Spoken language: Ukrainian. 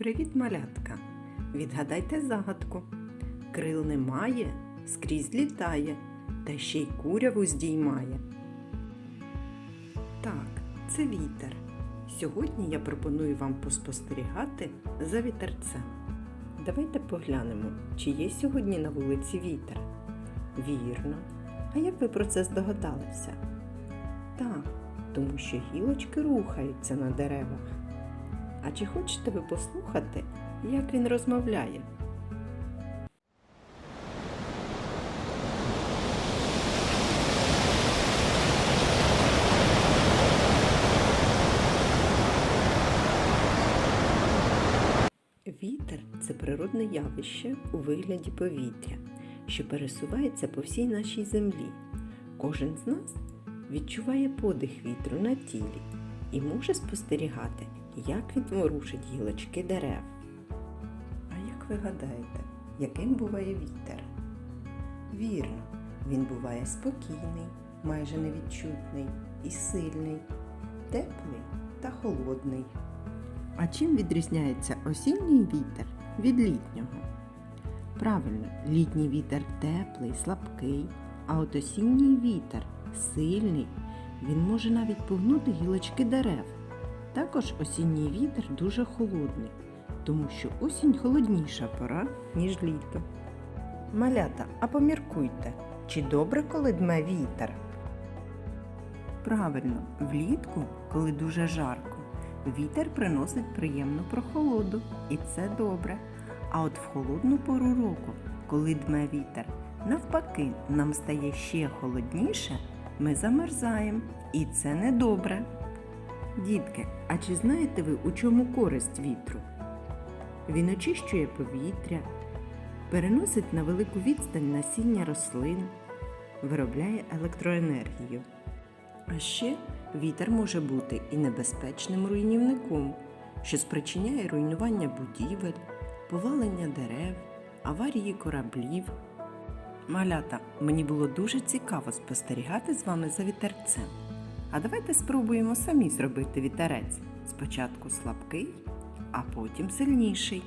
Привіт, малятка! Відгадайте загадку. Крил немає, скрізь літає, та ще й куряву здіймає. Так, це вітер. Сьогодні я пропоную вам поспостерігати за вітерцем. Давайте поглянемо, чи є сьогодні на вулиці вітер. Вірно. А як ви про це здогадалися? Так, тому що гілочки рухаються на деревах. А чи хочете ви послухати, як він розмовляє? Вітер це природне явище у вигляді повітря, що пересувається по всій нашій землі. Кожен з нас відчуває подих вітру на тілі і може спостерігати, як він ворушить гілочки дерев. А як ви гадаєте, яким буває вітер? Вірно, він буває спокійний, майже невідчутний і сильний, теплий та холодний. А чим відрізняється осінній вітер від літнього? Правильно, літній вітер теплий, слабкий, а от осінній вітер сильний. Він може навіть погнути гілочки дерев. Також осінній вітер дуже холодний, тому що осінь холодніша пора, ніж літо. Малята, а поміркуйте, чи добре, коли дме вітер? Правильно, влітку, коли дуже жарко, вітер приносить приємну прохолоду, і це добре. А от в холодну пору року, коли дме вітер, навпаки, нам стає ще холодніше, ми замерзаємо, і це недобре. Дітки, а чи знаєте ви, у чому користь вітру? Він очищує повітря, переносить на велику відстань насіння рослин, виробляє електроенергію. А ще вітер може бути і небезпечним руйнівником, що спричиняє руйнування будівель, повалення дерев, аварії кораблів. Малята, мені було дуже цікаво спостерігати з вами за вітерцем. А давайте спробуємо самі зробити вітерець. Спочатку слабкий, а потім сильніший.